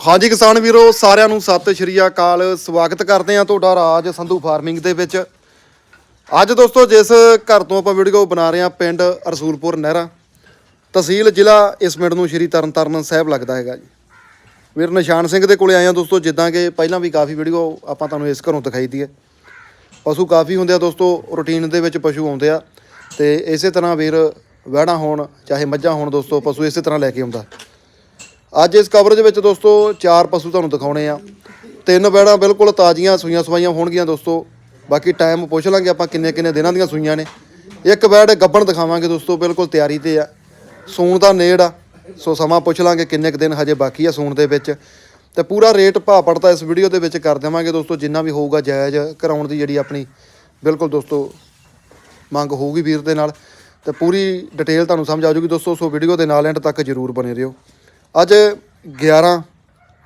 ਹਾਂਜੀ ਕਿਸਾਨ ਵੀਰੋ, ਸਾਰਿਆਂ ਨੂੰ ਸਤਿ ਸ਼੍ਰੀ ਅਕਾਲ। ਸਵਾਗਤ ਕਰਦੇ ਆ ਤੁਹਾਡਾ ਰਾਜ ਸੰਧੂ ਫਾਰਮਿੰਗ ਦੇ ਵਿੱਚ। ਅੱਜ ਦੋਸਤੋ, ਜਿਸ ਘਰ ਤੋਂ ਆਪਾਂ ਵੀਡੀਓ ਬਣਾ ਰਹੇ ਆ ਪਿੰਡ ਰਸੂਲਪੁਰ ਨਹਿਰਾ। ਤਹਿਸੀਲ ਜ਼ਿਲ੍ਹਾ ਇਸ ਮਿੰਟ ਨੂੰ ਸ਼੍ਰੀ ਤਰਨਤਾਰਨ ਸਾਹਿਬ ਲੱਗਦਾ ਹੈਗਾ ਜੀ। ਵੀਰ, ਨਿਸ਼ਾਨ ਸਿੰਘ ਦੇ ਕੋਲੇ ਆਏ ਆ ਦੋਸਤੋ, ਜਿੱਦਾਂ ਕਿ ਪਹਿਲਾਂ ਵੀ ਕਾਫੀ ਵੀਡੀਓ ਆਪਾਂ ਤੁਹਾਨੂੰ ਇਸ ਘਰੋਂ ਦਿਖਾਈ ਦੀ ਹੈ। ਪਸ਼ੂ ਕਾਫੀ ਹੁੰਦੇ ਆ ਦੋਸਤੋ ਰੂਟੀਨ ਦੇ ਵਿੱਚ ਪਸ਼ੂ ਆਉਂਦੇ ਆ। ਤੇ ਇਸੇ ਤਰ੍ਹਾਂ ਵੀਰ, ਵਹਿਣਾ ਹੋਣ, ਚਾਹੇ ਮੱਝਾਂ ਹੋਣ ਦੋਸਤੋ, ਪਸ਼ੂ ਇਸੇ ਤਰ੍ਹਾਂ ਲੈ ਕੇ ਆਉਂਦਾ। ਅੱਜ ਇਸ ਕਵਰੇਜ ਵਿੱਚ ਦੋਸਤੋ ਚਾਰ ਪਸ਼ੂ ਤੁਹਾਨੂੰ ਦਿਖਾਉਣੇ ਆ। ਤਿੰਨ ਬੈੜਾਂ ਬਿਲਕੁਲ ਤਾਜ਼ੀਆਂ ਸੂਈਆਂ ਸਵਾਈਆਂ ਹੋਣਗੀਆਂ ਦੋਸਤੋ। ਬਾਕੀ ਟਾਈਮ ਪੁੱਛ ਲਾਂਗੇ ਆਪਾਂ ਕਿੰਨੇ ਕਿੰਨੇ ਦਿਨਾਂ ਦੀਆਂ ਸੂਈਆਂ ਨੇ। ਇੱਕ ਬੈੜ ਗੱਬਣ ਦਿਖਾਵਾਂਗੇ ਦੋਸਤੋ, ਬਿਲਕੁਲ ਤਿਆਰੀ ਤੇ ਆ। ਸੂਣ ਦਾ ਨੇੜ ਆ। ਸੋ ਸਮਾਂ ਪੁੱਛ ਲਾਂਗੇ ਕਿੰਨੇ ਕੁ ਦਿਨ ਹਜੇ ਬਾਕੀ ਆ ਸੂਣ ਦੇ ਵਿੱਚ। ਤੇ ਪੂਰਾ ਰੇਟ ਭਾਅ ਪੜਤਾ ਇਸ ਵੀਡੀਓ ਦੇ ਵਿੱਚ ਕਰ ਦੇਵਾਂਗੇ ਦੋਸਤੋ, ਜਿੰਨਾ ਵੀ ਹੋਊਗਾ ਜਾਇਜ਼ ਕਰਾਉਣ ਦੀ ਜਿਹੜੀ ਆਪਣੀ ਬਿਲਕੁਲ ਦੋਸਤੋ ਮੰਗ ਹੋਊਗੀ ਵੀਰ ਦੇ ਨਾਲ। ਤੇ ਪੂਰੀ ਡਿਟੇਲ ਤੁਹਾਨੂੰ ਸਮਝ ਆ ਜਾਊਗੀ ਦੋਸਤੋ, ਸੋ ਵੀਡੀਓ ਦੇ ਨਾਲ ਐਂਡ ਤੱਕ ਜਰੂਰ ਬਣੇ ਰਹੋ। ਅੱਜ 11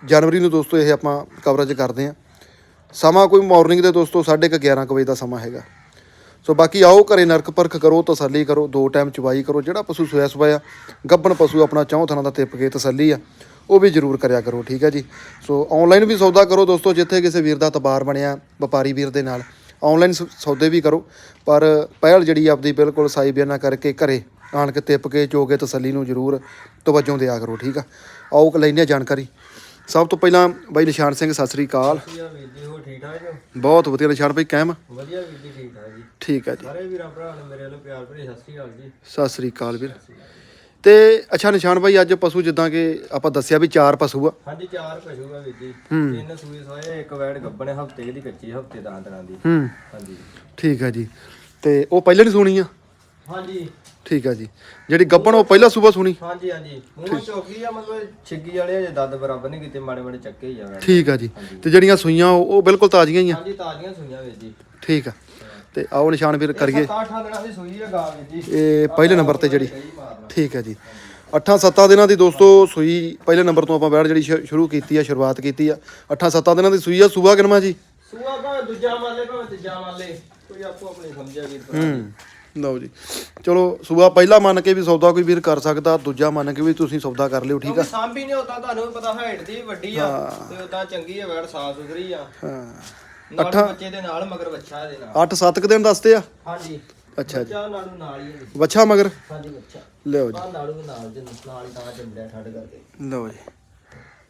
ਜਨਵਰੀ ਨੂੰ ਦੋਸਤੋ ਇਹ ਆਪਾਂ ਕਵਰੇਜ ਕਰਦੇ ਹਾਂ। ਸਮਾਂ ਕੋਈ ਮਾਰਨਿੰਗ ਦੇ ਦੋਸਤੋ 11:30 ਵਜੇ ਦਾ ਸਮਾਂ ਹੈਗਾ। ਸੋ ਬਾਕੀ ਆਓ, ਘਰੇ ਨਰਕ ਪਰਖ ਕਰੋ ਤਸੱਲੀ ਕਰੋ, ਦੋ ਟਾਈਮ ਚਵਾਈ ਕਰੋ, ਜਿਹੜਾ ਪਸ਼ੂ ਸੋਇਆ ਸਵਾਇਆ ਗੱਬਣ ਪਸ਼ੂ ਆਪਣਾ ਚੌਂ ਥਾਂ ਦਾ ਤਿੱਪ ਕੇ ਤਸੱਲੀ ਆ, ਉਹ ਵੀ ਜ਼ਰੂਰ ਕਰਿਆ ਕਰੋ, ਠੀਕ ਹੈ ਜੀ? ਸੋ ਆਨਲਾਈਨ ਵੀ ਸੌਦਾ ਕਰੋ ਦੋਸਤੋ, ਜਿੱਥੇ ਕਿਸੇ ਵੀਰ ਦਾ ਤਬਾਰ ਬਣਿਆ, ਵਪਾਰੀ ਵੀਰ ਦੇ ਨਾਲ। ਆਨਲਾਈਨ ਸੌਦੇ ਵੀ ਕਰੋ, ਪਰ ਪਹਿਲ ਜਿਹੜੀ ਆਪਦੀ ਬਿਲਕੁਲ ਸਾਈ ਕਰਕੇ ਘਰੇ ਆਣ ਕੇ ਤਿੱਪ ਕੇ ਚੋਗੇ ਤਸੱਲੀ ਨੂੰ ਜ਼ਰੂਰ ਤਵੱਜੋ ਦਿਆ ਕਰੋ ਠੀਕ ਆ? ਆਓ ਹਾਂ ਜਾਣਕਾਰੀ। ਸਭ ਤੋਂ ਪਹਿਲਾਂ ਬਾਈ ਨਿਸ਼ਾਨ ਸਿੰਘ ਸਤਿ ਸ੍ਰੀ ਅਕਾਲ। ਬਹੁਤ ਵਧੀਆ ਨਿਸ਼ਾਨ ਬਾਈ ਕਾਇਮ? ਵਧੀਆ ਵੀਰ ਜੀ ਠੀਕ ਠਾਕ ਜੀ। ਠੀਕ ਹੈ ਜੀ। ਸਾਰੇ ਵੀਰਾਂ ਭਰਾ ਨੂੰ ਮੇਰੇ ਵੱਲੋਂ ਪਿਆਰ ਭਰੀ ਸਤਿ ਸ਼੍ਰੀ ਅਕਾਲ ਜੀ। ਸਤਿ ਸ੍ਰੀ ਅਕਾਲ ਵੀਰ। ਤੇ ਅੱਛਾ ਨਿਸ਼ਾਨ ਭਾਈ ਅੱਜ ਪਸ਼ੂ ਜਿੱਦਾਂ ਕਿ ਆਪਾਂ ਦੱਸਿਆ ਵੀ ਚਾਰ ਪਸ਼ੂ ਆ। ਹਾਂਜੀ ਚਾਰ ਪਸ਼ੂ ਆ ਵੀਰ ਜੀ। ਤਿੰਨ ਸੂਏ ਸੋਏ ਇੱਕ ਵੈੜ ਗੱਬਣੇ ਹਫ਼ਤੇ ਦੀ ਕੱਚੀ ਹਫ਼ਤੇ ਦਾ। ਦਿਨਾਂ ਦੀ ਹਾਂਜੀ। ਠੀਕ ਹੈ ਜੀ। ਤੇ ਉਹ ਪਹਿਲਾਂ ਨਹੀਂ ਸੁਣੀ ਆ? ਹਾਂਜੀ। ਠੀਕ ਹੈ ਜੀ। ਜਿਹੜੀ ਗੱਬਣ ਉਹ ਪਹਿਲਾਂ ਸੂਬਾ ਸੁਣੀ? ਹਾਂਜੀ ਹਾਂਜੀ। ਮੂੰਹ ਚੌਕੀ ਆ ਮਤਲਬ ਛਿੱਗੀ ਵਾਲੇ ਅਜੇ ਦੱਦ ਬਰਾਬਰ ਨਹੀਂ ਕੀਤੇ ਮਾੜੇ ਮਾੜੇ ਚੱਕੇ ਹੀ ਆ ਠੀਕ ਆ ਜੀ। ਤੇ ਜਿਹੜੀਆਂ ਸੂਈਆਂ ਉਹ ਉਹ ਬਿਲਕੁਲ ਤਾਜ਼ੀਆਂ ਹੀ ਆ? ਹਾਂਜੀ ਤਾਜ਼ੀਆਂ ਸੂਈਆਂ ਵੀਰ ਜੀ। ਠੀਕ ਆ। ਤੇ ਆਓ ਨਿਸ਼ਾਨ ਵੀਰ ਕਰੀਏ। ਸੱਤ ਅੱਠ ਦਿਨਾਂ ਦੀ ਸੂਈ ਆ ਗਾਂ ਵੀਰ ਜੀ। ਇਹ ਪਹਿਲੇ ਨੰਬਰ ਤੇ ਜਿਹੜੀ ਮਾਰਨਾ ਠੀਕ ਹੈ ਜੀ। ਅੱਠਾਂ ਸੱਤਾਂ ਦਿਨਾਂ ਦੀ ਦੋਸਤੋ ਸੂਈ ਪਹਿਲੇ ਨੰਬਰ ਤੋਂ ਆਪਾਂ ਬੈਠ ਜਿਹੜੀ ਸ਼- ਸ਼ੁਰੂ ਕੀਤੀ ਆ ਸ਼ੁਰੂਆਤ ਕੀਤੀ ਆ। ਅੱਠਾਂ ਸੱਤਾਂ ਦਿਨਾਂ ਦੀ ਸੂਈ ਆ ਸੂਬਾ ਕਿਨਮਾ ਜੀ? ਸੂਆ ਭਾਵੇਂ ਦੂਜਾ ਮੰਨ ਲੈ ਭਾਵੇਂ ਤੀਜਾ ਮੰਨ ਲੈ। ਕੋਈ ਆਪੋ ਆਪਣੀ ਸਮਝਿਆ ਵੀਰ ਭਰਾ। ਹੂੰ। ਲਓ ਜੀ। ਚਲੋ ਸੂਆ ਪਹਿਲਾ ਮੰਨ ਕੇ ਵੀ ਸੌਦਾ ਕੋਈ ਵੀਰ ਕਰ ਸਕਦਾ ਦੂਜਾ ਮੰਨ ਕੇ ਵੀ ਤੁਸੀਂ ਸੌਦਾ ਕਰ ਲਿਓ ਠੀਕ ਆ? ਸਾਂਭੀ ਨਹੀਂ ਹੁੰਦਾ ਤੁਹਾਨੂੰ ਵੀ ਪਤਾ ਹਾਈਟ ਦੀ ਵੱਡੀ ਆ ਤੇ ਉਦਾਂ ਚੰਗੀ ਆ ਵੈੜ ਸਾਫ਼ ਸੁਥਰੀ ਆ। ਹਾਂ। ਨਾਲ ਬੱਚੇ ਦੇ ਨਾਲ ਮਗਰ ਬੱਚਾ ਇਹਦੇ ਨਾਲ। 8-7 ਕੁ ਦਿਨ ਦੱਸਦੇ ਆ? ਹਾਂਜੀ। ਅੱਛਾ ਜੀ। ਬੱਚਾ ਨਾਲੂ ਨਾਲ ਹੀ ਹੈ ਵੱਛਾ ਮਗਰ? ਹਾਂਜੀ ਬੱਚਾ। ਲਿਓ ਜੀ। ਆ ਨਾਲੂ ਨਾਲ ਦੇ ਨਾਲ ਹੀ ਤਾਂ ਚੰਬੜਿਆ ਠੱਡ ਕਰਕੇ। ਲਓ ਜੀ।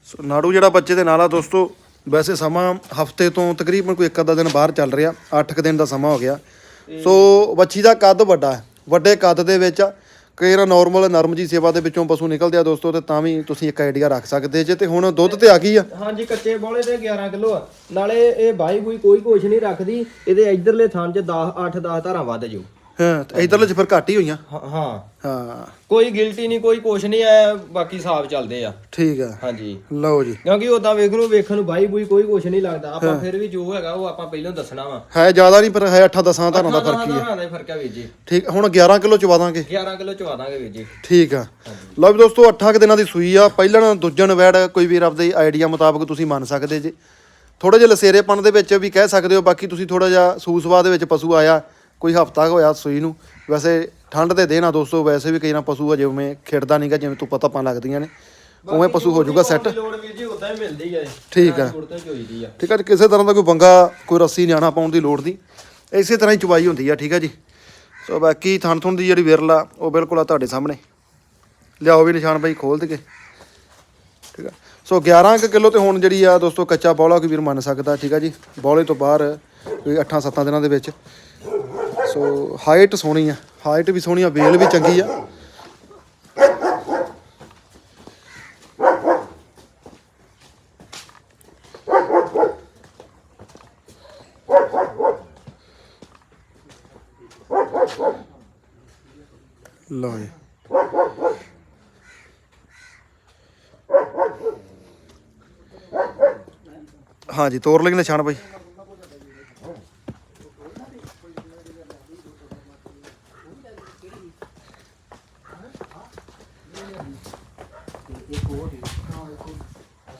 ਸੋ ਨਾੜੂ ਜਿਹੜਾ ਬੱਚੇ ਦੇ ਨਾਲ ਆ ਦੋਸਤੋ ਵੈਸੇ ਸਮਾਂ ਹਫ਼ਤੇ ਤੋਂ ਤਕਰੀਬਨ ਕੋਈ ਇੱਕ ਅੱਧਾ ਦਿਨ ਬਾਹਰ ਚੱਲ ਰਿਹਾ। 8 ਕੁ ਦਿਨ ਦਾ ਸਮਾਂ ਹੋ ਗਿਆ। ਸੋ ਵੱਛੀ ਦਾ ਕੱਦ ਵੱਡਾ ਹੈ। ਵੱਡੇ ਕੱਦ ਦੇ ਵਿੱਚ ਕਈ ਵਾਰ ਨਾਰਮਲ ਨਰਮ ਜੀ ਸੇਵਾ ਦੇ ਵਿੱਚੋਂ ਪਸ਼ੂ ਨਿਕਲਦੇ ਆ ਦੋਸਤੋ, ਤੇ ਤਾਂ ਵੀ ਤੁਸੀਂ ਇੱਕ ਆਈਡੀਆ ਰੱਖ ਸਕਦੇ ਜੇ। ਤੇ ਹੁਣ ਦੁੱਧ ਤੇ ਆ ਗਈ ਆ। ਹਾਂਜੀ, ਕੱਚੇ ਬੋਲੇ ਤੇ 11 ਕਿਲੋ ਆ। ਨਾਲੇ ਇਹ ਬਾਈ ਕੋਈ ਕੋਈ ਕੁਛ ਨਹੀਂ ਰੱਖਦੀ। ਇਹਦੇ ਇਧਰਲੇ ਥਾਂ 'ਚ 10 8 10 ਧਾਰਾਂ ਵੱਧ ਜੂ ਹਾਂ ਤੇ ਇਧਰਲੇ ਚ ਫਿਰ ਘੱਟ ਹੀ ਹੋਈਆਂ। ਹਾਂ ਹਾਂ। ਹਾਂ। ਕੋਈ ਗਿਲਟੀ ਨਹੀਂ ਕੋਈ ਕੁਛ ਨਹੀਂ ਐ ਬਾਕੀ ਸਾਫ਼ ਚੱਲਦੇ ਆ। ਠੀਕ ਆ। ਹਾਂਜੀ। ਲਓ ਜੀ। ਕਿਉਂਕਿ ਉਦਾਂ ਵੇਖ ਲਓ ਵੇਖਣ ਨੂੰ ਬਾਈ ਬੂਈ ਕੋਈ ਕੁਛ ਨਹੀਂ ਲੱਗਦਾ। ਆਪਾਂ ਫਿਰ ਵੀ ਜੋ ਹੈਗਾ ਉਹ ਆਪਾਂ ਪਹਿਲਾਂ ਦੱਸਣਾ ਵਾ। ਹੈ ਜ਼ਿਆਦਾ ਨਹੀਂ ਪਰ ਹੈ 8-10 ਧਾਰਾਂ ਦਾ ਫ਼ਰਕ ਹੀ ਆ। ਧਾਰਾਂ ਦਾ ਹੀ ਫ਼ਰਕ ਆ ਵੀਰ ਜੀ। ਠੀਕ ਹੁਣ 11 ਕਿਲੋ ਚਵਾ ਦਾਂਗੇ। 11 ਕਿਲੋ ਚਵਾ ਦਾਂਗੇ ਵੀਰ ਜੀ। ਠੀਕ ਆ। ਲਓ ਵੀ ਦੋਸਤੋ 8 ਕੁ ਦਿਨਾਂ ਦੀ ਸੂਈ ਆ। ਪਹਿਲਣ ਦੂਜਣ ਵੈੜ ਕੋਈ ਵੀਰ ਆਪਦੇ ਆਈਡੀਆ ਮੁਤਾਬਕ ਤੁਸੀਂ ਮੰਨ ਸਕਦੇ ਜੇ। ਥੋੜੇ ਜਿਹਾ ਲਸੇਰੇਪਣ ਦੇ ਵਿੱਚ ਵੀ ਕਹਿ ਸਕਦੇ ਹੋ ਬਾਕੀ ਤੁਸੀਂ ਥੋੜਾ ਜਿਹਾ ਸੂਸਵਾ ਦੇ ਵਿੱਚ ਪਸ਼ੂ ਆਇਆ। ਕੋਈ ਹਫਤਾ ਹੋਇਆ ਸੂਈ ਨੂੰ ਵੈਸੇ ਠੰਡ ਦੇ ਦਿਨ ਆ ਦੋਸਤੋ ਵੈਸੇ ਵੀ ਕਈ ਨਾ ਪਸ਼ੂ ਆ ਜਿਵੇਂ ਖਿੜਦਾ ਨਹੀਂਗਾ ਜਿਵੇਂ ਤੂੰ ਪਤਾ ਲੱਗਦੀਆਂ ਨੇ ਉਵੇਂ ਪਸ਼ੂ ਹੋ ਜਾਊਗਾ ਸੈੱਟ ਲੋੜ ਵੀਰ ਜੀ ਉਦਾਂ ਹੀ ਮਿਲਦੀ ਹੈ ਠੀਕ ਆ। ਗੁੜ ਤੋਂ ਆ। ਠੀਕ ਆ ਕਿਸੇ ਤਰ੍ਹਾਂ ਦਾ ਕੋਈ ਬੰਗਾ ਕੋਈ ਰੱਸੀ ਨਿਆਣਾ ਪਾਉਣ ਦੀ ਲੋੜ ਨਹੀਂ। ਇਸੇ ਤਰ੍ਹਾਂ ਹੀ ਚੁਬਾਈ ਹੁੰਦੀ ਆ ਠੀਕ ਆ ਜੀ। ਸੋ ਬਾਕੀ ਥਣ ਥੁਣ ਦੀ ਜਿਹੜੀ ਵਿਰਲਾ ਉਹ ਬਿਲਕੁਲ ਆ ਤੁਹਾਡੇ ਸਾਹਮਣੇ। ਲਿਆਓ ਵੀ ਨਿਸ਼ਾਨ ਬਾਈ ਖੋਲ ਦਈਏ। ਠੀਕ ਆ। ਸੋ 11 ਕੁ ਕਿਲੋ ਤੇ ਹੁਣ ਜਿਹੜੀ ਆ ਦੋਸਤੋ ਕੱਚਾ ਬੌਲਾ ਕੋਈ ਵੀਰ ਮੰਨ ਸਕਦਾ ਠੀਕ ਆ ਜੀ। ਬੌਲੇ ਤੋਂ ਬਾਹਰ ਕੋਈ 8-7 ਦਿਨਾਂ ਦੇ ਵਿੱਚ। ਸੋ ਹਾਈਟ ਸੋਹਣੀ ਆ। ਹਾਈਟ ਵੀ ਸੋਹਣੀ ਆ, ਵੇਲ ਵੀ ਚੰਗੀ ਆ। ਲਓ ਜੀ। ਹਾਂਜੀ ਤੋਰ ਲਈ ਨਿਸ਼ਾਨ ਬਾਈ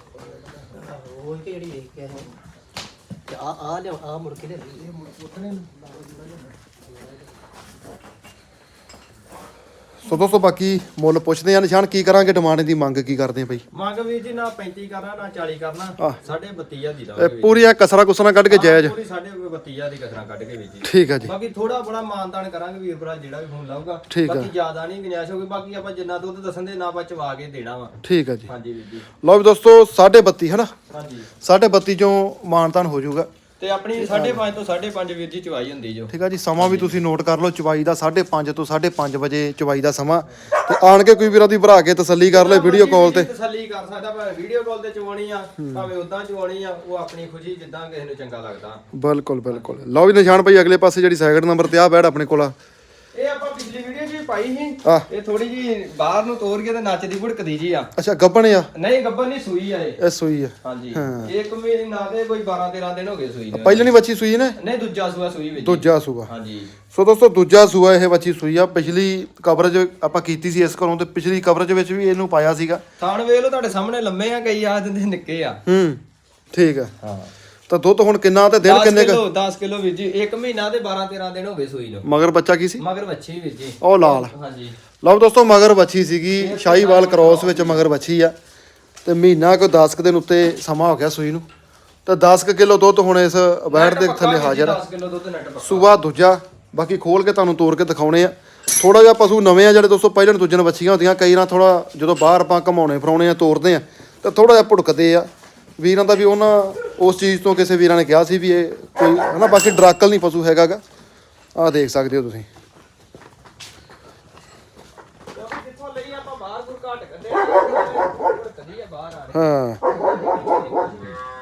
ਉਹ ਤੇ ਜਿਹੜੀ ਦੇਖ ਕੇ ਤੇ ਆ ਆ ਲਿਆ ਆ ਮੁੜ ਕੇ ਲਿਆ ਸੋ ਦੋਸਤੋ ਬਾਕੀ ਮੁੱਲ ਪੁੱਛਦੇ ਆ ਨਿਸ਼ਾਨ ਕੀ ਕਰਾਂਗੇ? ਡਿਮਾਂਡ ਦੀ ਮੰਗ ਕੀ ਕਰਦੇ ਆ ਬਈ? ਮੰਗ ਵੀਰ ਜੀ ਨਾ 35 ਕਰਨਾ ਨਾ 40 ਕਰਨਾ। ਸਾਢੇ 32000 ਦੀ ਇਹ ਦਾਂਗੇ ਪੂਰੀ ਆ ਕਸਰਾ ਕੁਸਰਾ ਕੱਢ ਕੇ ਜਾਇਜ਼। ਪੂਰੀ ਸਾਢੇ 32000 ਦੀ ਕਸਰਾਂ ਕੱਢ ਕੇ ਵੀਰ ਜੀ। ਠੀਕ ਆ ਜੀ। ਬਾਕੀ ਥੋੜਾ ਬੜਾ ਮਾਨਤਾਨ ਕਰਾਂਗੇ ਵੀਰ ਭਰਾ ਜਿਹੜਾ ਵੀ ਫੋਨ ਲਾਊਗਾ। ਬਾਕੀ ਜ਼ਿਆਦਾ ਨਹੀਂ ਗੁੰਜਾਇਸ਼ ਹੋਊਗੀ। ਬਾਕੀ ਆਪਾਂ ਜਿੰਨਾ ਦੁੱਧ ਦੱਸਣ ਦੇ ਨਾ ਆਪਾਂ ਚਵਾ ਕੇ ਦੇਣਾ ਵਾ। ਠੀਕ ਆ ਜੀ। ਹਾਂਜੀ ਵੀਰ ਜੀ। ਲਓ ਵੀ ਦੋਸਤੋ 32.5 ਹਨਾ? ਹਾਂਜੀ। 32.5 ਚੋਂ ਮਾਨਤਾਨ ਹੋ ਜਾਊਗਾ। ਤੇ ਆਪਣੀ 5.5 ਤੋਂ 5.5 ਵੀਰ ਜੀ ਚਵਾਈ ਹੁੰਦੀ ਜੋ। ਠੀਕ ਆ ਜੀ ਸਮਾਂ ਵੀ ਤੁਸੀਂ ਨੋਟ ਕਰ ਲਓ ਚਵਾਈ ਦਾ 5:30 ਤੋਂ 5:30 ਵਜੇ ਚਵਾਈ ਦਾ ਸਮਾਂ। ਤੇ ਆਣ ਕੇ ਕੋਈ ਵੀਰਾਂ ਦੀ ਭਰਾ ਕੇ ਤਸੱਲੀ ਕਰ ਲੈ ਵੀਡੀਓ ਕਾਲ ਤੇ। ਤਸੱਲੀ ਕਰ ਸਕਦਾ ਭਾਵੇਂ ਵੀਡੀਓ ਕਾਲ ਤੇ ਚਵਾਉਣੀ ਆ ਭਾਵੇਂ ਉਦਾਂ ਚਵਾਉਣੀ ਆ ਉਹ ਆਪਣੀ ਖੁਸ਼ੀ ਜਿੱਦਾਂ ਕਿਸੇ ਨੂੰ ਚੰਗਾ ਲੱਗਦਾ। ਬਿਲਕੁਲ ਬਿਲਕੁਲ। ਲਓ ਵੀ ਨਿਸ਼ਾਨ ਭਾਈ ਅਗਲੇ ਪਾਸੇ ਜਿਹੜੀ ਸੈਕਿੰਡ ਨੰਬਰ ਤੇ ਆ ਬੈਠ ਆਪਣੇ ਕੋਲ ਆ ਇਹ ਆਪਾਂ ਪਿਛਲੀ ਵੀਡੀਓ 'ਚ ਵੀ ਪਾਈ ਸੀ ਆਹ। ਇਹ ਥੋੜੀ ਜੀ ਬਾਹਰ ਨੂੰ ਤੋਰ ਕੇ ਤੇ ਨੱਚਦੀ ਭੁੜਕਦੀ ਜੀ ਆ। ਅੱਛਾ ਗੱਬਣ ਆ? ਨਹੀਂ ਗੱਬਰ ਨਹੀਂ ਸੂਈ ਆ ਇਹ। ਇਹ ਸੂਈ ਆ। ਹਾਂਜੀ। ਇੱਕ ਮਹੀਨਾ ਦੇ ਕੋਈ 12 13 ਦਿਨ ਹੋ ਗਏ ਸੂਈ ਨੂੰ। ਪਹਿਲਾਂ ਨਹੀਂ ਬੱਚੀ ਸੂਈ ਨੇ? ਨਹੀਂ ਦੂਜਾ ਸੂਆ ਸੂਈ ਵਿੱਚ ਦੂਜਾ ਸੂਆ। ਹਾਂਜੀ। ਸੋ ਦੋਸਤੋ ਦੂਜਾ ਸੂਆ ਇਹ ਬੱਚੀ ਸੂਈ ਆ। ਪਿਛਲੀ ਕਵਰੇਜ ਆਪਾਂ ਕੀਤੀ ਸੀ ਇਸ ਘਰੋਂ ਤੇ ਪਿਛਲੀ ਕਵਰੇਜ ਵਿੱਚ ਵੀ ਇਹਨੂੰ ਪਾਇਆ ਸੀਗਾ। ਥਾਣ ਵੇਖ ਲਓ ਤੁਹਾਡੇ ਸਾਹਮਣੇ ਲੰਮੇ ਆ ਕਈ ਆ ਦਿੰਦੇ ਨਿੱਕੇ ਆ। ਹੂੰ ਠੀਕ ਆ। ਹਾਂ। ਤਾਂ ਦੁੱਧ ਹੁਣ ਕਿੰਨਾ ਤੇ ਦਿਨ 10 ਕਿੰਨੇ ਕੁ? ਕਿਲੋ 10 ਕਿਲੋ ਵੀਰ ਜੀ ਇੱਕ ਮਹੀਨਾ ਦੇ 12 13 ਦਿਨ ਹੋ ਗਏ ਸੂਈ ਨੂੰ। ਮਗਰ ਬੱਚਾ ਕੀ ਸੀ? ਮਗਰ ਵੱਛੀ ਵੀਰ ਜੀ। ਉਹ ਲਾਲ। ਹਾਂਜੀ। ਲਓ ਦੋਸਤੋ ਮਗਰ ਬੱਚੀ ਸੀਗੀ ਸ਼ਾਹੀਵਾਲ ਕ੍ਰੋਸ ਵਿੱਚ ਮਗਰ ਬੱਚੀ ਆ। ਤੇ ਮਹੀਨਾ ਕੋ 10 ਕੁ ਦਿਨ ਉੱਤੇ ਸਮਾਂ ਹੋ ਗਿਆ ਸੂਈ ਨੂੰ। ਤਾਂ 10 ਕੁ ਕਿਲੋ ਦੁੱਧ ਹੁਣ ਇਸ ਬੈੜ ਦੇ ਥੱਲੇ ਹਾਜ਼ਰ ਆ। 10 ਕਿਲੋ ਦੁੱਧ ਨੱਟ ਪੱਕਾ। ਸੂਆ ਦੂਜਾ ਬਾਕੀ ਖੋਲ ਕੇ ਤੁਹਾਨੂੰ ਤੋੜ ਕੇ ਦਿਖਾਉਣੇ ਆ। ਥੋੜਾ ਜਿਹਾ ਪਸ਼ੂ ਨਵੇਂ ਆ ਜਿਹੜੇ ਦੋਸਤੋ ਪਹਿਲਾਂ ਦੂਜੇ ਨੂੰ ਬੱਚੀਆਂ ਹੁੰਦੀਆਂ ਕਈ ਨਾਲ ਥੋੜਾ ਜਦੋਂ ਬਾਹਰ ਆਪਾਂ ਘਮਾਉਣੇ ਫਰਾਉਣੇ ਆ ਤੋੜਦੇ ਆ ਤਾਂ ਥੋੜਾ ਜਿਹਾ ਭੁੜਕਦੇ ਆ। ਵੀਰਾਂ ਦਾ ਵੀ ਉਹਨਾਂ ਉਸ ਚੀਜ਼ ਤੋਂ ਕਿਸੇ ਵੀਰਾਂ ਨੇ ਕਿਹਾ ਸੀ ਵੀ ਇਹ ਕੋਈ ਹਨਾ, ਬਾਕੀ ਡਰਾਕਲ ਨਹੀਂ ਪਸ਼ੂ ਹੈਗਾਗਾ। ਆਹ ਦੇਖ ਸਕਦੇ ਹੋ ਤੁਸੀਂ। ਹਾਂ।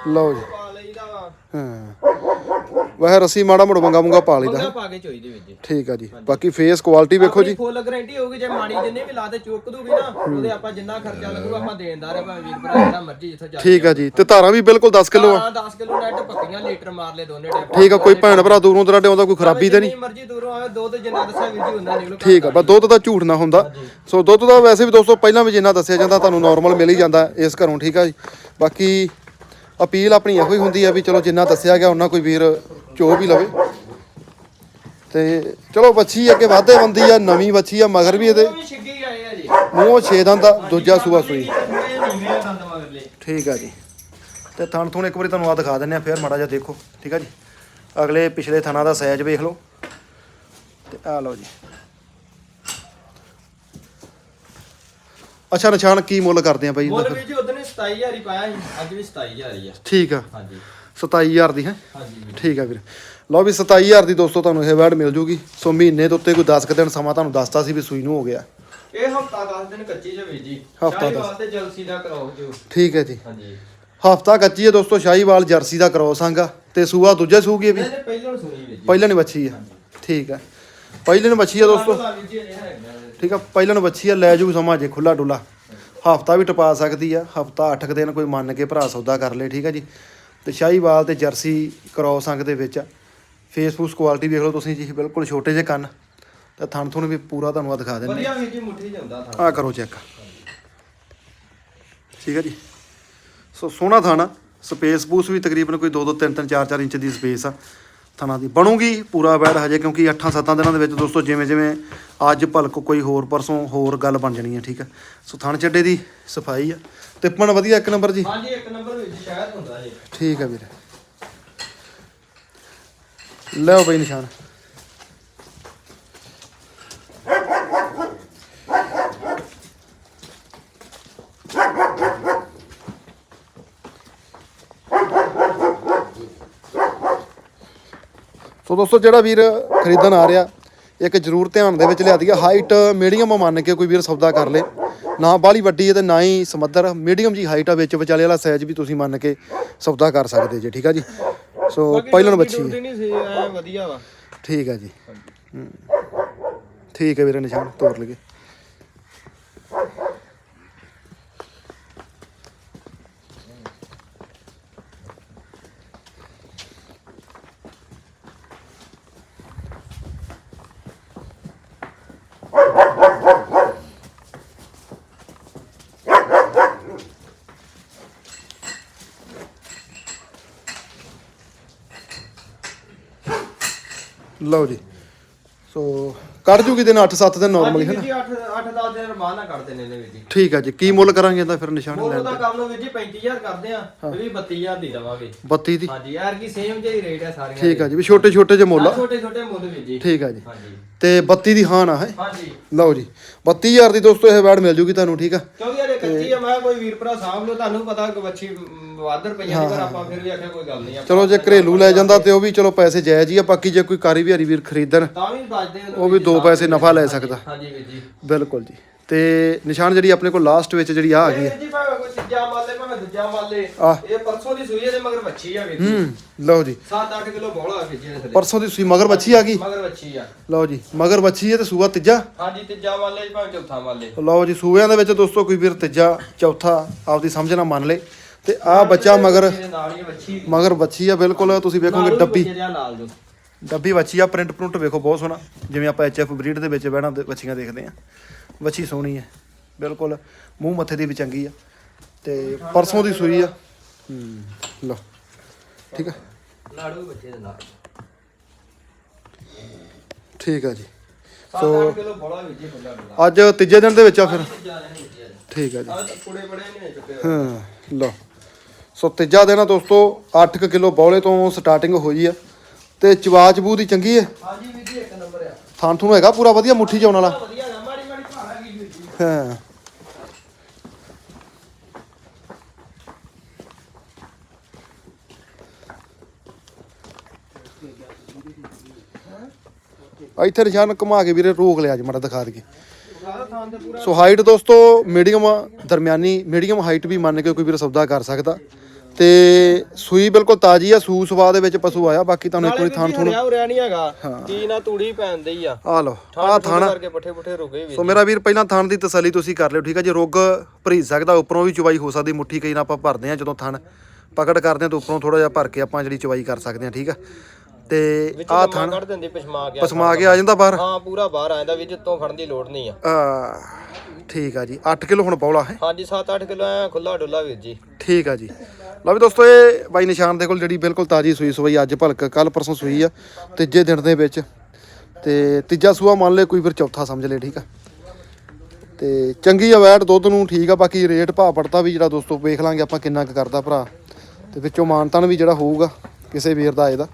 ਲਓ ਜੀ। ਪਾ ਹਾਂ। ਵਹ ਰਸੀ ਮਾੜਾ ਮੋੜ ਮੰਗਾ ਮੁੰਗਾ ਪਾ ਲਈਦਾ। ਪਾ ਕੇ ਚੋਈ ਦੇ ਵਿੱਚ। ਜੀ ਠੀਕ ਆ ਜੀ। ਬਾਕੀ ਫੇਸ ਕੁਆਲਿਟੀ ਵੇਖੋ ਜੀ। ਫੁੱਲ ਗਾਰੰਟੀ ਹੋਊਗੀ ਜੇ ਮਾੜੀ ਜਿੰਨੇ ਵੀ ਲਾ ਤੇ ਚੁੱਕ ਦੂਗੀ ਨਾ ਉਹਦੇ ਆਪਾਂ ਜਿੰਨਾ ਖਰਚਾ ਲੱਗੂਗਾ ਆਪਾਂ ਦੇਣਦਾਰ ਆ ਭਾਵੇਂ ਵੀਰ ਭਰਾ ਜਿਹੜਾ ਮਰਜ਼ੀ ਜਿੱਥੋਂ ਜਾ ਠੀਕ ਆ ਜੀ। ਤੇ ਧਾਰਾਂ ਵੀ ਬਿਲਕੁਲ 10 ਕਿਲੋ ਆ। ਹਾਂ 10 ਕਿਲੋ ਨੈਟ ਪੱਕੀਆਂ ਲੀਟਰ ਮਾਰ ਲੈ ਦੋਨੇ ਟੈਪ। ਠੀਕ ਆ ਕੋਈ ਭੈਣ ਭਰਾ ਦੂਰੋਂ ਦਰਾਡੇ ਆਉਂਦਾ ਕੋਈ ਖਰਾਬੀ ਤੇ ਨਹੀਂ। ਮਰਜ਼ੀ ਦੂਰੋਂ ਆਵੇ ਦੁੱਧ ਜਿੰਨਾ ਦੱਸਿਆ ਵੀਰ ਜੀ ਹੁੰਦਾ ਨਿਕਲੂ ਠੀਕ ਆ ਬਸ ਦੁੱਧ ਦਾ ਝੂਠ ਨਾ ਹੁੰਦਾ। ਸੋ ਦੁੱਧ ਦਾ ਵੈਸੇ ਵੀ ਦੋਸਤੋ ਪਹਿਲਾਂ ਵੀ ਜਿੰਨਾ ਦੱਸਿਆ ਜਾਂਦਾ ਤੁਹਾਨੂੰ ਨਾਰਮਲ ਮਿਲ ਹੀ ਜਾਂਦਾ ਇਸ ਘਰੋਂ ਠੀਕ ਆ ਜੀ। ਬਾਕੀ ਅਪੀਲ ਆਪਣੀ ਇਹੋ ਹੀ ਹੁੰਦੀ ਆ ਵੀ ਚਲੋ ਜਿੰਨਾ ਦੱਸਿਆ ਗਿਆ ਉਹਨਾਂ ਕੋਈ ਵੀਰ ਚੋ ਵੀ ਲਵੇ। ਤੇ ਚਲੋ ਬੱਚੀ ਅੱਗੇ ਵਾਧੇ ਬੰਦੀ ਆ ਨਵੀਂ ਬੱਚੀ ਆ ਮਗਰ ਵੀ ਇਹਦੇ। ਉਹ ਵੀ ਛਿੱਗੀ ਆਏ ਆ ਜੀ ਮੂੰਹੋਂ ਛੇ ਦੰਦ ਦਾ ਦੂਜਾ ਸੂਆ ਸੂਈ। ਦੰਦ ਮਗਰਲੇ ਠੀਕ ਆ ਜੀ। ਤੇ ਥਣ ਥੁਣ ਇੱਕ ਵਾਰੀ ਤੁਹਾਨੂੰ ਆ ਦਿਖਾ ਦਿੰਨੇ ਆ ਫਿਰ ਮਾੜਾ ਜਿਹਾ ਦੇਖੋ। ਠੀਕ ਆ ਜੀ। ਅਗਲੇ ਪਿਛਲੇ ਥਣਾ ਦਾ ਸਾਈਜ਼ ਵੇਖ ਲਓ। ਤੇ ਆ ਲਓ ਜੀ। ਅੱਛਾ ਨਿਸ਼ਾਨ ਕੀ ਮੁੱਲ ਕਰਦੇ ਆ ਬਾਈ? ਮੁੱਲ? ਵੀਰ ਜੀ ਉਦੋਂ 27000 ਹੀ ਪਾਇਆ ਸੀ। ਅੱਜ ਵੀ 27000 ਹੀ ਆ। ਠੀਕ ਆ। ਹਾਂਜੀ। 27000 ਦੀ ਹੈ? ਹਾਂਜੀ। ਠੀਕ ਆ ਵੀਰ। ਲਓ ਵੀ 27000 ਦੀ ਦੋਸਤੋ ਤੁਹਾਨੂੰ ਇਹ ਵੈਡ ਮਿਲ ਜੂਗੀ। ਸੋ ਮਹੀਨੇ ਦੇ ਉੱਤੇ ਕੋਈ 10 ਕੁ ਦਿਨ ਸਮਾਂ ਤੁਹਾਨੂੰ ਦੱਸਤਾ ਸੀ ਵੀ ਸੂਈ ਨੂੰ ਹੋ ਗਿਆ। ਇਹ ਹਫਤਾ 10 ਦਿਨ ਕੱਚੀ ਵੀਰ ਜੀ। ਹਫ਼ਤਾ ਸ਼ਾਹੀ ਦਸ। ਵਾਸਤੇ ਜਲਸੀ ਦਾ ਕਰਾਓ ਜੋ। ਠੀਕ ਹੈ ਜੀ। ਹਾਂਜੀ। ਹਫਤਾ ਕੱਚੀ ਹੈ ਦੋਸਤੋ ਸ਼ਾਹੀਵਾਲ ਜਰਸੀ ਦਾ ਕਰੋਸ ਆਂਗਾ ਤੇ ਸੂਆ ਦੂਜਾ ਸੂਗੀ ਇਹ ਵੀ? ਨਹੀਂ ਪਹਿਲਾਂ ਸੁਣੀ ਵੀਰ ਜੀ। ਪਹਿਲਾਂ ਨੇ ਬੱਚੀ ਆ ਠੀਕ ਆ ਪਹਿਲਾਂ ਨੇ ਬੱਚੀ ਆ ਦੋਸਤੋ। ਦੋਸਤੋ ਵੀਰ ਜੀ ਇਹ ਹੈਗਾ ਠੀਕ ਆ ਪਹਿਲਾਂ ਨੂੰ ਬੱਚੀ ਆ ਲੈ ਜੂ ਸਮਾਂ ਜੇ ਖੁੱਲਾ ਡੁੱਲਾ ਹਫਤਾ ਵੀ ਟਪਾ ਸਕਦੀ ਆ ਹਫਤਾ 8 ਦਿਨ ਕੋਈ ਮੰਨ ਕੇ ਭਰਾ ਸੌਦਾ ਕਰ ਲੇ ਠੀਕ ਆ ਜੀ। ਤੇ ਸ਼ਾਹੀਵਾਲ ਤੇ ਜਰਸੀ ਕ੍ਰੋਸ ਅੰਗ ਦੇ ਵਿੱਚ। ਫੇਸਬੁੱਕ ਕੁਆਲਿਟੀ ਵੇਖ ਲਓ ਤੁਸੀਂ ਜੀ ਬਿਲਕੁਲ ਛੋਟੇ ਜਿਹੇ ਕੰਨ। ਤੇ ਥਣ ਥੁਣ ਵੀ ਪੂਰਾ ਤੁਹਾਨੂੰ ਆ ਦਿਖਾ ਦਿੰਦੇ। ਵਧੀਆ ਵੀਰ ਜੀ ਮੁੱਠੀ ਜਾਂਦਾ ਥਾ ਆ ਕਰੋ ਚੈੱਕ ਠੀਕ ਹੈ ਜੀ। ਸੋ ਸੋਹਣਾ ਥਾਣਾ ਸਪੇਸ ਬੂਸ ਵੀ ਤਕਰੀਬਨ ਕੋਈ 2 2 3 3 4 4 ਇੰਚ ਦੀ ਸਪੇਸ ਆ। ਥਾਣਾ ਦੀ ਬਣੂਗੀ ਪੂਰਾ ਬੈਡ ਹਜੇ ਕਿਉਂਕਿ 8-7 ਦਿਨਾਂ ਦੇ ਵਿੱਚ ਦੋਸਤੋ ਜਿਵੇਂ ਜਿਵੇਂ ਅੱਜ ਭਲਕ ਕੋਈ ਹੋਰ ਪਰਸੋਂ ਹੋਰ ਗੱਲ ਬਣ ਜਾਣੀ ਹੈ ਠੀਕ ਹੈ? ਸੋ ਥਣ ਚੱਡੇ ਦੀ ਸਫ਼ਾਈ ਆ। ਤਿੱਪਣ ਵਧੀਆ ਇੱਕ ਨੰਬਰ ਜੀ? ਹਾਂਜੀ ਇੱਕ ਨੰਬਰ ਵਿੱਚ ਸ਼ਾਇਦ ਹੁੰਦਾ ਜੀ ਠੀਕ ਹੈ ਵੀਰੇ। ਲਓ ਬਈ ਨਿਸ਼ਾਨ। ਸੋ ਦੋਸਤੋ ਜਿਹੜਾ ਵੀਰ ਖਰੀਦਣ ਆ ਰਿਹਾ ਇੱਕ ਜ਼ਰੂਰ ਧਿਆਨ ਦੇ ਵਿੱਚ ਲਿਆ ਦਈਏ ਹਾਈਟ ਮੀਡੀਅਮ ਮੰਨ ਕੇ ਕੋਈ ਵੀਰ ਸੌਦਾ ਕਰ ਲੇ। ਨਾ ਬਾਹਲੀ ਵੱਡੀ ਹੈ ਤੇ ਨਾ ਹੀ ਸਮੱਧਰ। ਮੀਡੀਅਮ ਜੀ ਹਾਈਟ ਆ ਵਿੱਚ ਵਿਚਾਲੇ ਵਾਲਾ ਸਾਈਜ਼ ਵੀ ਤੁਸੀਂ ਮੰਨ ਕੇ ਸੌਦਾ ਕਰ ਸਕਦੇ ਜੇ ਠੀਕ ਆ ਜੀ? ਸੋ ਪਹਿਲਣ ਬੱਚੀ ਹੈ ਵਧੀਆ ਵਾ। ਠੀਕ ਹੈ ਜੀ। ਠੀਕ ਹੈ ਵੀਰੇ ਨਿਸ਼ਾਨ ਤੋੜ ਲਗੇ ਲਓ ਜੀ। ਸੋ ਕੱਢ ਜੂਗੀ ਦਿਨ 8-7 ਦਿਨ ਨਾਰਮਲੀ ਹੈ ਨਾ? ਵੀਰ ਜੀ 8 8 10 ਦਿਨ ਰਮਾਨ ਨਾਲ ਕੱਢਦੇ ਨੇ ਇਹਨੇ ਵੀਰ ਜੀ। ਠੀਕ ਹੈ ਜੀ। ਕੀ ਮੁੱਲ ਕਰਾਂਗੇ ਇਹਦਾ ਫਿਰ ਨਿਸ਼ਾਨ ਮੁੱਲ ਲੈਣ ਦਾ ਕੰਮ ਵੀਰ ਜੀ 35000 ਕਰਦੇ ਆ ਇਹ ਵੀ 32000 ਦੀ ਦਵਾਂਗੇ। 32 ਦੀ? ਹਾਂਜੀ ਯਾਰ ਕੀ ਸੇਮ ਜਿਹੀ ਰੇਟ ਹੈ ਸਾਰੀਆਂ ਠੀਕ ਹੈ ਜੀ ਵੀ ਛੋਟੇ ਛੋਟੇ ਜਿਹੇ ਮੁੱਲ। ਆ ਛੋਟੇ ਛੋਟੇ ਮੁੱਲ ਵੀਰ ਜੀ। ਠੀਕ ਹੈ ਜੀ। ਹਾਂਜੀ। ਤੇ 32 ਦੀ ਹਾਂ ਨਾ ਹੈ। ਹਾਂਜੀ। ਲਓ ਜੀ 32000 ਦੀ ਦੋਸਤੋ ਇਹ ਵੈੜ ਮਿਲ ਜੂਗੀ ਤੁਹਾਨੂੰ ਠੀਕ ਆ? ਕਿਉਂਕਿ ਇਹ ਕੱਚੀ ਆ ਮੈਂ ਕਿਹਾ ਕੋਈ ਵੀਰ ਭਰਾ ਸਾਂਭ ਲਓ ਤੁਹਾਨੂੰ ਪਤਾ ਕਿ ਬੱਚੀ ਵਾਧਰ ਪਈਆਂ ਨਹੀਂ ਪਰ ਆਪਾਂ ਫਿਰ ਵੀ ਆਖਿਆ ਕੋਈ ਗੱਲ ਨਹੀਂ ਆ ਚਲੋ ਜੇ ਘਰੇਲੂ ਲੈ ਜਾਂਦਾ ਤੇ ਉਹ ਵੀ ਚਲੋ ਪੈਸੇ ਜਾਇਜ਼ ਹੀ ਆ ਬਾਕੀ ਜੇ ਕੋਈ ਕਾਰੀ ਵਿਹਾਰੀ ਵੀਰ ਖਰੀਦਣ ਤਾਂ ਵੀ ਬਚਦੇ ਨੇ ਉਹ ਵੀ ਦੋ ਪੈਸੇ ਨਫਾ ਲੈ ਸਕਦਾ। ਹਾਂਜੀ ਵੀਰ ਜੀ। ਬਿਲਕੁਲ ਜੀ। ਤੇ ਨਿਸ਼ਾਨ ਜਿਹੜੀ ਆਪਣੇ ਕੋਲ ਲਾਸਟ ਵਿੱਚ ਜਿਹੜੀ ਆ ਆ ਗਈ ਇਹ ਜੀ ਭਾਵੇਂ ਕੋਈ ਤੀਜਾ ਮਾਲੇ ਭਾਵੇਂ ਦੂਜਾ ਮਾਲੇ ਆਹ। ਇਹ ਪਰਸੋਂ ਦੀ ਸੂਈ ਇਹਦੇ ਮਗਰ ਬੱਚੀ ਆ ਵੀਰ ਹੂੰ ਲਓ ਜੀ। 7-8 ਕਿਲੋ ਬੋਲਾ ਜੀ ਇਹਦੇ ਥੱਲੇ। ਪਰਸੋਂ ਦੀ ਸੂਈ ਮਗਰ ਬੱਚੀ ਆ ਗਈ? ਮਗਰ ਬੱਚੀ ਆ। ਲਓ ਜੀ ਮਗਰ ਬੱਚੀ ਹੈ ਤੇ ਸੂਆ ਤੀਜਾ? ਹਾਂਜੀ ਤੀਜਾ ਮਾਲੇ ਭਾਵੇਂ ਚੌਥਾ ਮਾਲੇ। ਲਓ ਜੀ ਸੂਬਿਆਂ ਦੇ ਵਿੱਚ ਦੋਸਤੋ ਕੋਈ ਵੀਰ ਤੀਜਾ ਚੌਥਾ ਆਪਦੀ ਸਮਝ ਨਾਲ ਮੰਨ ਲੇ। ਤੇ ਆ ਬੱਚਾ ਮਗਰ ਇਹਦੇ ਨਾਲ ਹੀ ਬੱਚੀ ਮਗਰ ਬੱਚੀ ਆ ਬਿਲਕੁਲ ਤੁਸੀਂ ਵੇਖੋਗੇ ਹੀ ਡੱਬੀ। ਦੇ ਡੱਬੀ ਬੱਚੀ ਆ ਪ੍ਰਿੰਟ ਪ੍ਰਿੰਟ ਵੇਖੋ ਬਹੁਤ ਸੋਹਣਾ। ਜਿਵੇਂ ਆਪਾਂ ਐਚਐਫ ਬਰੀਡ ਦੇ ਵਿੱਚ ਬਹਿਣਾ ਦੇ ਬੱਚੀਆਂ ਦੇਖਦੇ ਆ ਬੱਚੀ ਸੋਹਣੀ ਹੈ। ਬਿਲਕੁਲ ਮੂੰਹ ਮੱਥੇ ਦੀ ਵੀ ਚੰਗੀ ਆ। ਤੇ ਪਰਸੋਂ ਦੀ ਸੂਈ ਆ। ਹੂੰ ਲਓ। ਠੀਕ ਆ? ਲਾੜੂ ਬੱਚੇ ਦੇ ਨਾਲ। ਠੀਕ ਆ ਜੀ। 7-8 ਕਿਲੋ ਬੋਲਾ ਵੀਰ ਜੀ ਖੁੱਲਾ ਡੁੱਲਾ ਅੱਜ ਤੀਜੇ ਦਿਨ ਦੇ ਵਿੱਚ ਆ ਫਿਰ। ਠੀਕ ਆ ਜੀ। ਆਹ ਤਾਂ ਕੁੜੇ ਬੜੇ ਨਹੀਂ ਹੋਏ ਚੁੱਕੇ। ਹਾਂ ਲਓ। ਸੋ ਤੀਜਾ ਦਿਨ ਆ ਦੋਸਤੋ 8 ਕਿਲੋ ਬੌਲੇ ਤੋਂ ਸਟਾਰਟਿੰਗ ਹੋਈ ਆ। ਤੇ ਚਵਾਚ ਬੂ ਦੀ ਚੰਗੀ ਹੈ ਹਾਂਜੀ ਵੀਰ ਜੀ ਇੱਕ ਨੰਬਰ ਆ। ਥਾਂ ਥੂ ਹੈਗਾ ਪੂਰਾ ਵਧੀਆ ਮੁੱਠੀ ਚ ਆਉਣ ਵਾਲਾ ਵਧੀਆ ਨਾ ਮਾੜੀ ਮਾੜੀ ਭਾਰਾ ਕੀ ਵੀਰ ਜੀ ਹਾਂ। ਇੱਥੇ ਨਿਸ਼ਾਨ ਘੁਮਾ ਕੇ ਵੀਰੇ ਰੋਕ ਲਿਆ ਅੱਜ ਮਾੜਾ ਦਿਖਾ ਦਈਏ। ਸਾਰਾ ਸੋ ਹਾਈਟ ਦੋਸਤੋ ਮੀਡੀਅਮ ਦਰਮਿਆਨੀ ਮੀਡੀਅਮ ਹਾਈਟ ਵੀ ਮੰਨ ਕੇ ਕੋਈ ਵੀਰ ਸੌਦਾ ਕਰ ਸਕਦਾ। ਤੇ ਸੂਈ ਬਿਲਕੁਲ ਤਾਜੀ ਆ ਸੂ ਸਵਾ ਦੇ ਵਿੱਚ ਪਸ਼ੂ ਆਇਆ ਬਾਕੀ ਤੁਹਾਨੂੰ ਇੱਕ ਵਾਰੀ ਥਾਂ ਥੁਣ ਥੋੜਾ ਉਰਿਆ ਨਹੀਂ ਹੈਗਾ ਕੀ ਨਾ ਤੂੜੀ ਪੈਂਦੇ ਹੀ ਆ। ਆ ਲਓ ਆ ਥਾਣਾ। ਕਰਕੇ ਪੱਠੇ ਪੁੱਠੇ ਰੁਕੇ ਵੀ ਸੋ ਮੇਰਾ ਵੀਰ ਪਹਿਲਾਂ ਥਣ ਦੀ ਤਸੱਲੀ ਤੁਸੀਂ ਕਰ ਲਿਓ ਠੀਕ ਹੈ ਜੇ ਰੁੱਗ ਭਰੀ ਸਕਦਾ ਉੱਪਰੋਂ ਵੀ ਚਵਾਈ ਹੋ ਸਕਦੀ ਮੁੱਠੀ ਕਈ ਨਾ ਆਪਾਂ ਭਰਦੇ ਆ ਜਦੋਂ ਥਣ ਪਕੜ ਕਰਦੇ ਆ ਤਾਂ ਉੱਪਰੋਂ ਥੋੜਾ ਜਿਹਾ ਭਰ ਕੇ ਆਪਾਂ ਜਿਹੜੀ ਚਵਾਈ ਕਰ ਸਕਦੇ ਆ ਠੀਕ ਆ? ਤੇ ਆ ਥਣ ਕੱਢ ਦਿੰਦੀ ਪਛਮਾ ਕੇ ਪਸਮਾ ਕੇ ਆ ਜਾਂਦਾ ਬਾਹਰ। ਹਾਂ ਪੂਰਾ ਬਾਹਰ ਆਂਦਾ ਵੀ ਜਿੱਤੋਂ ਫੜਨ ਦੀ ਲੋੜ ਨਹੀਂ ਆ। ਆ ਠੀਕ ਆ ਜੀ। 8 ਕਿਲੋ ਹੁਣ ਪੌਲਾ ਹੈ। ਹਾਂਜੀ 7-8 ਕਿਲੋ ਐ ਖੁੱਲਾ ਡੁੱਲਾ ਵੀਰ ਜੀ। ਠੀਕ ਆ ਜੀ। ਲਓ ਵੀ ਦੋਸਤੋ ਇਹ ਬਾਈ ਨਿਸ਼ਾਨ ਦੇ ਕੋਲ ਜਿਹੜੀ ਬਿਲਕੁਲ ਤਾਜੀ ਸੂਈ ਸੂਈ ਅੱਜ ਭਲਕ ਕੱਲ ਪਰਸੋਂ ਸੂਈ ਆ ਤੀਜੇ ਦਿਨ ਦੇ ਵਿੱਚ। ਤੇ ਤੀਜਾ ਸੂਆ ਮੰਨ ਲੈ ਕੋਈ ਫਿਰ ਚੌਥਾ ਸਮਝ ਲੈ ਠੀਕ ਆ। ਤੇ ਚੰਗੀ ਆ ਵੈਟ ਦੁੱਧ ਨੂੰ ਠੀਕ ਆ ਬਾਕੀ ਰੇਟ ਭਾਅ ਪੜਤਾ ਵੀ ਜਿਹੜਾ ਦੋਸਤੋ ਵੇਖ ਲਾਂਗੇ ਆਪਾਂ ਕਿੰਨਾ ਕੁ ਕਰਦਾ ਭਰਾ। ਤੇ ਵਿੱਚੋਂ ਮਾਨਤਾਨ ਵੀ ਜਿਹੜਾ ਹੋਊਗਾ ਕਿਸੇ ਵੀਰ ਦਾ ਇਹਦਾ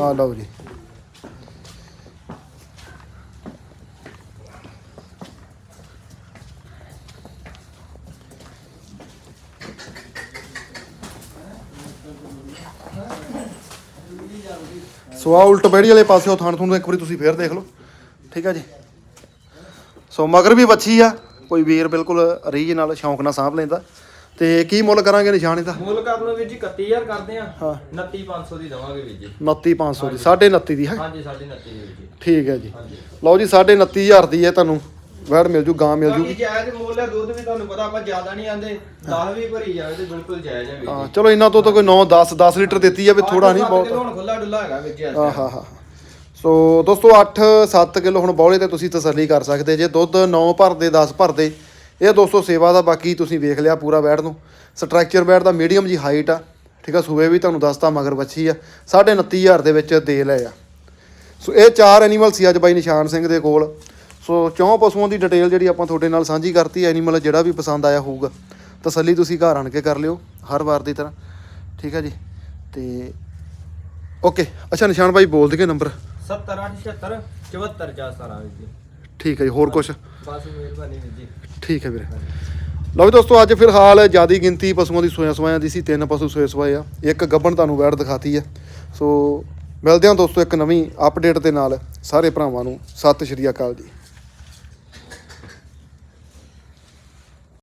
ਆ ਲਓ ਜੀ। ਸੋ ਆ ਉਲਟ ਬੈੜੀ ਵਾਲੇ ਪਾਸੇ ਪਾਸਿਓ ਥਾਣ ਥੂਣ ਇੱਕ ਵਾਰੀ ਤੁਸੀਂ ਫੇਰ ਦੇਖ ਲਓ। ਠੀਕ ਆ ਜੀ। ਸੋ ਮਗਰ ਵੀ ਵੱਛੀ ਆ, ਕੋਈ ਵੀਰ ਬਿਲਕੁਲ ਰੀਝ ਨਾਲ ਸ਼ੌਂਕ ਨਾਲ ਸਾਂਭ ਲੈਂਦਾ। ਤੇ ਕੀ ਮੁੱਲ ਕਰਾਂਗੇ ਨਿਸ਼ਾਨ ਇਹਦਾ? ਮੁੱਲ ਕਰਨ ਨੂੰ ਵੀਰ ਜੀ 31000 ਕਰਦੇ ਆ ਹਾਂ। 29500 ਦੀ ਦਵਾਂਗੇ ਵੀਰ ਜੀ। 29500 ਦੀ 29.5 ਦੀ ਹੈ? ਹਾਂਜੀ 29.5 ਦੀ ਵੀਰ ਜੀ। ਠੀਕ ਹੈ ਜੀ। ਲਓ ਜੀ 29500 ਦੀ ਹੈ ਤੁਹਾਨੂੰ। ਵੈੜ ਮਿਲ ਜੂ ਗਾਂ ਮਿਲ ਜੂ। ਬਾਕੀ ਜਾਇਜ਼ ਮੁੱਲ ਹੈ ਦੁੱਧ ਵੀ ਤੁਹਾਨੂੰ ਪਤਾ ਆਪਾਂ ਜ਼ਿਆਦਾ ਨਹੀਂ ਆਂਦੇ। 10 ਵੀ ਭਰੀ ਜਾਵੇ ਤੇ ਬਿਲਕੁਲ ਜਾਇਜ਼ ਹੈ ਵੀਰ ਹਾਂ ਚਲੋ ਇਹਨਾਂ ਤੋਂ ਤਾਂ ਕੋਈ 9 10 10 ਲੀਟਰ ਦਿੱਤੀ ਜਾਵੇ ਥੋੜਾ ਨਹੀਂ ਬਹੁਤ। ਹੁਣ ਖੁੱਲਾ ਡੁੱਲਾ ਹੈਗਾ ਅੱਜ ਹਾਂ ਹਾਂ ਹਾਂ। ਸੋ ਦੋਸਤੋ 8 7 ਕਿਲੋ ਹੁਣ ਬੌਲੇ ਤੇ ਤੁਸੀਂ ਤਸੱਲੀ ਕਰ ਸਕਦੇ ਜੇ। ਦੁੱਧ 9 ਭਰਦੇ 10 ਭਰਦੇ ਇਹ ਦੋਸਤੋ ਸੇਵਾ ਦਾ ਬਾਕੀ ਤੁਸੀਂ ਵੇਖ ਲਿਆ ਪੂਰਾ ਬੈਡ ਨੂੰ। ਸਟਰਕਚਰ ਬੈਡ ਦਾ ਮੀਡੀਅਮ ਜੀ ਹਾਈਟ ਆ। ਠੀਕ ਆ ਸੂਬੇ ਵੀ ਤੁਹਾਨੂੰ ਦੱਸਤਾ ਮਗਰ ਬੱਚੀ ਆ। 29500 ਦੇ ਵਿੱਚ ਦੇ ਲਏ ਆ। ਸੋ ਇਹ ਚਾਰ ਐਨੀਮਲ ਸੀ ਅੱਜ ਬਾਈ ਨਿਸ਼ਾਨ ਸਿੰਘ ਦੇ ਕੋਲ। ਸੋ ਚੌਂ ਪਸ਼ੂਆਂ ਦੀ ਡਿਟੇਲ ਜਿਹੜੀ ਆਪਾਂ ਤੁਹਾਡੇ ਨਾਲ ਸਾਂਝੀ ਕਰਤੀ ਐਨੀਮਲ ਜਿਹੜਾ ਵੀ ਪਸੰਦ ਆਇਆ ਹੋਊਗਾ। ਤਸੱਲੀ ਤੁਸੀਂ ਘਰ ਆਣ ਕੇ ਕਰ ਲਿਓ ਹਰ ਵਾਰ ਦੀ ਤਰ੍ਹਾਂ। ਠੀਕ ਆ ਜੀ? ਤੇ ਓਕੇ ਅੱਛਾ ਨਿਸ਼ਾਨ ਬਾਈ ਬੋਲ ਦਈਏ ਨੰਬਰ 7876 74417 ਵੀਰ ਜੀ ਠੀਕ ਹੈ ਜੀ ਹੋਰ ਕੁਝ ਬਸ ਮਿਹਰਬਾਨੀ ਵੀਰ ਜੀ। ਠੀਕ ਹੈ ਵੀਰੇ। ਲਓ ਵੀ ਦੋਸਤੋ, ਅੱਜ ਫਿਲਹਾਲ ਜਿਆਦੀ ਗਿਣਤੀ ਪਸ਼ੂਆਂ ਦੀ ਸੋਇਆ ਸਵਾਇਆ ਦੀ ਸੀ, ਤਿੰਨ ਪਸ਼ੂ ਸੋਏ ਸਵਾਏ ਆ। ਇੱਕ ਗੱਬਣ ਤੁਹਾਨੂੰ ਵੈੜ ਦਿਖਾਤੀ ਹੈ। ਸੋ ਮਿਲਦੇ ਹਾਂ ਦੋਸਤੋ, ਇੱਕ ਨਵੀਂ ਅਪਡੇਟ ਦੇ ਨਾਲ ਸਾਰੇ ਭਰਾਵਾਂ ਨੂੰ। ਸਤਿ ਸ਼੍ਰੀ ਅਕਾਲ ਜੀ।